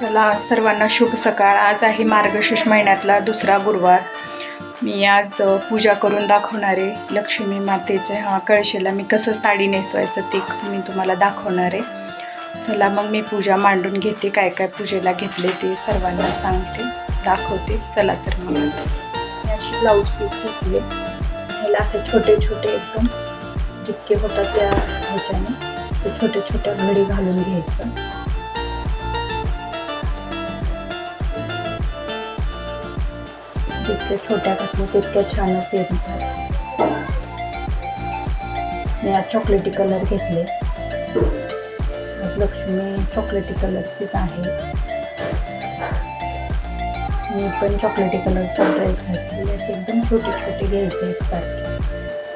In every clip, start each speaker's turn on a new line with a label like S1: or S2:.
S1: चला सर्वांना शुभ सकाळ. आज आहे मार्गशीर्ष महिन्यातला दुसरा गुरुवार. मी आज पूजा करून दाखवणार आहे. लक्ष्मी मातेच्या हा कळशेला मी कसं साडी नेसवायचं ते मी तुम्हाला दाखवणार आहे. चला मग मी पूजा मांडून घेते काय काय पूजेला घेतले ते सर्वांना सांगते दाखवते. चला तर मग. आता. मी अशी ब्लाऊज पीस घेतले. ह्याला असे छोटे छोटे एकदम जितके होतात त्या ह्याच्याने छोटे छोटे छोट्या घडी घालून घ्यायचं. जितक्या छोट्या कसल्या तितक्या छानच येतात. मी आज चॉकलेटी कलर घेतले. आज लक्ष्मी चॉकलेटी कलरचीच आहे. मी पण चॉकलेटी कलरचा ड्रेस घातलेले असे एकदम छोटे छोटे घ्यायचे एकसारखे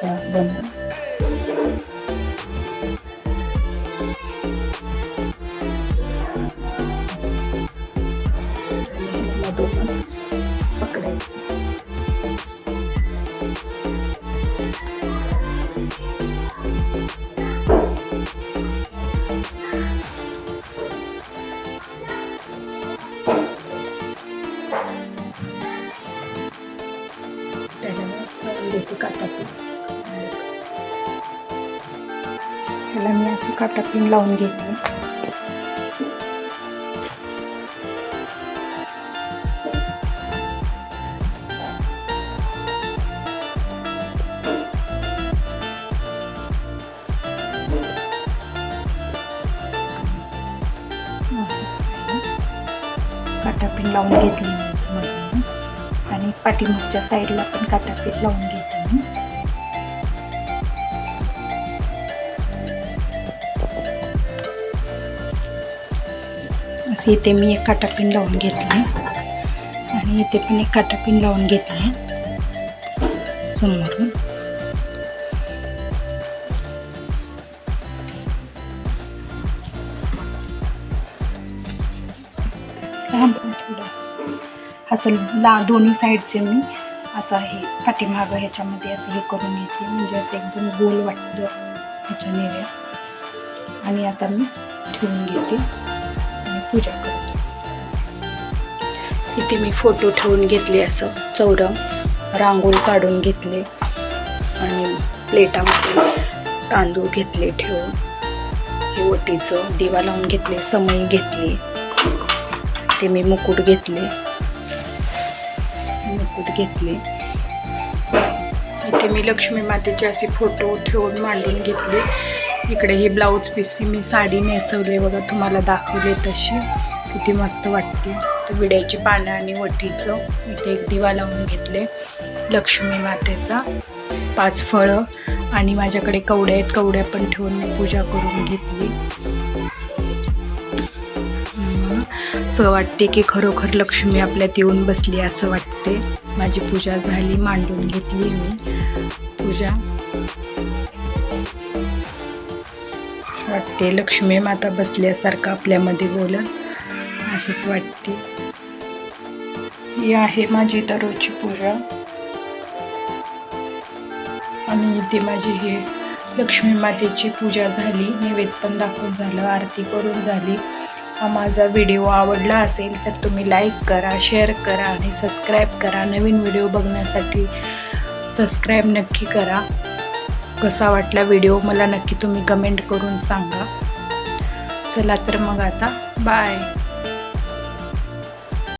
S1: त्या बनवून त्याच्यावर लावून देते काटापीन ह्याला मी असं काटापीन लावून घेते काटापीन लावून घेतली मी मधून आणि पाठीमागच्या साईडला पण काटापीठ लावून घेते मी असं इथे मी एक काटापिन लावून घेतले आणि इथे पण एक काटापिन लावून घेतले समोरून. असं ला दोन्ही साईडचे मी असं हे पाठीमागं ह्याच्यामध्ये असं हे करून येते म्हणजे असं एकदम गोल वाटतं ह्याच्या निर्या आणि आता मी ठेवून घेते. आणि पूजा करते. इथे मी फोटो ठेवून घेतले असं. चौरंग रांगोळी काढून घेतले. आणि प्लेटामध्ये तांदूळ घेतले ठेवून. हे ओटीचं दिवा लावून घेतले. समई घेतली. ते मी मुकुट घेतले. मुकुट घेतले. इथे मी लक्ष्मी मातेचे असे फोटो ठेवून मांडून घेतले. इकडे ही ब्लाऊज पीसची मी साडी नेसवली बघा तुम्हाला दाखवले तशी. किती मस्त वाटते. तर विड्याची पानं आणि वटीचं इथे एक दिवा लावून घेतले. लक्ष्मी मातेचा पाच फळं आणि माझ्याकडे कवड्या आहेत कवड्या पण ठेवून मी पूजा करून घेतली. असं वाटते की खरोखर लक्ष्मी आपल्यात येऊन बसली असं वाटते. माझी पूजा झाली मांडून घेतली मी. पूजा. वाटते लक्ष्मी माता बसल्यासारखं आपल्यामध्ये बोलत अशीच वाटते. ही आहे माझी दररोजची पूजा. आणि इथे माझी हे लक्ष्मी मातेची पूजा झाली. नैवेद्य पण दाखवून झालं. आरती करून झाली. हा माझा व्हिडिओ आवडला असेल तर तुम्ही लाईक करा शेअर करा आणि सबस्क्राईब करा. नवीन व्हिडिओ बघण्यासाठी सबस्क्राईब नक्की करा. कसा वाटला व्हिडिओ मला नक्की तुम्ही कमेंट करून सांगा. चला तर मग आता बाय